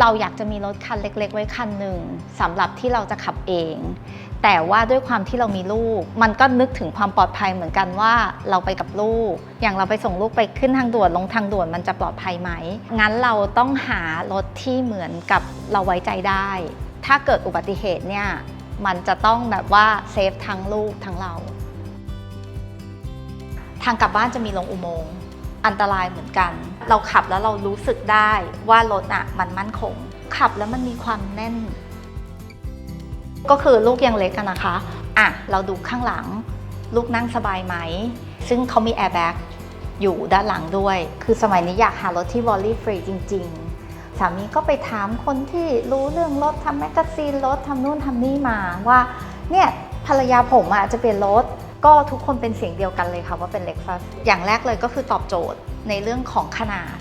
เราอยากจะมีรถคันเล็ก ๆ ไว้คันหนึ่งสำหรับที่เราจะขับเอง แต่ว่าด้วยความที่เรามีลูก มันก็นึกถึงความปลอดภัยเหมือนกันว่าเราไปกับลูก อย่างเราไปส่งลูกไปขึ้นทางด่วนลงทางด่วนมันจะปลอดภัยไหมงั้นเราต้องหารถที่เหมือนกับเราไว้ใจได้ ถ้าเกิดอุบัติเหตุเนี่ยมันจะต้องแบบว่าเซฟทั้งลูกทั้งเรา ทางกลับบ้านจะมีลงอุโมงค์ อันตรายเหมือนกัน เราขับแล้วเรารู้สึกได้ว่ารถอะมันมั่นคง ขับแล้วมันมีความแน่น ก็คือลูกยังเล็กกันนะคะอะเราดูข้างหลัง ลูกนั่งสบายไหม ซึ่งเขามีแอร์แบ็กอยู่ด้านหลังด้วย คือสมัยนี้อยากหารถที่วอลลี่ฟรีจริง ๆ สามีก็ไปถามคนที่รู้เรื่องรถทำแมกกาซีนรถทำนู่นทำนี่มาว่าเนี่ยภรรยาผมอะจะเปลี่ยนรถ ก็ทุกคนเป็นเสียงเดียวกันเลยค่ะว่าเป็น Lexus อย่างแรกเลยก็คือตอบโจทย์ในเรื่องของขนาด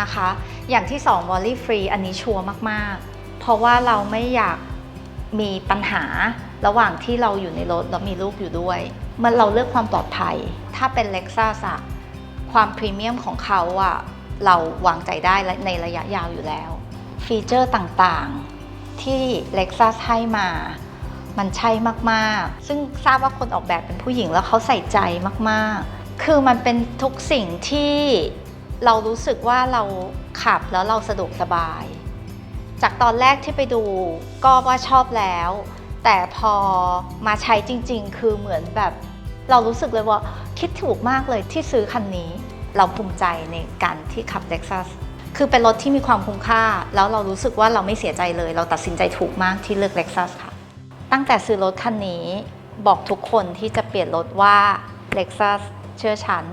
นะคะ อย่างที่2 w a l l y Free อันนี้ชัวร์มากๆ เพราะว่าเราไม่อยากมีปัญหาระหว่างที่เราอยู่ในรถแล้วมีลูกอยู่ด้วยเมื่อเราเลือกความปลอดภัย ถ้าเป็น Lexus อะความพรีเมียมของเขาอะเราวางใจได้ในระยะยาวอยู่แล้ว ฟีเจอร์ต่างๆที่ Lexus ให้มา มันใช่มากๆ ซึ่งทราบว่าคนออกแบบเป็นผู้หญิงแล้วเขาใส่ใจมากๆ คือมันเป็นทุกสิ่งที่เรารู้สึกว่าเราขับแล้วเราสะดวกสบาย จากตอนแรกที่ไปดูก็ว่าชอบแล้ว แต่พอมาใช้จริง ๆ คือเหมือนแบบ เรารู้สึกเลยว่าคิดถูกมากเลยที่ซื้อคันนี้ เราภูมิใจในการที่ขับ Lexus คือเป็นรถที่มีความคุ้มค่า แล้วเรารู้สึกว่าเราไม่เสียใจเลย เราตัดสินใจถูกมากที่เลือก Lexus ค่ะ ตั้งแต่ซื้อรถคันนี้บอกทุกคนที่จะเปลี่ยนรถว่า Lexus เชื่อฉัน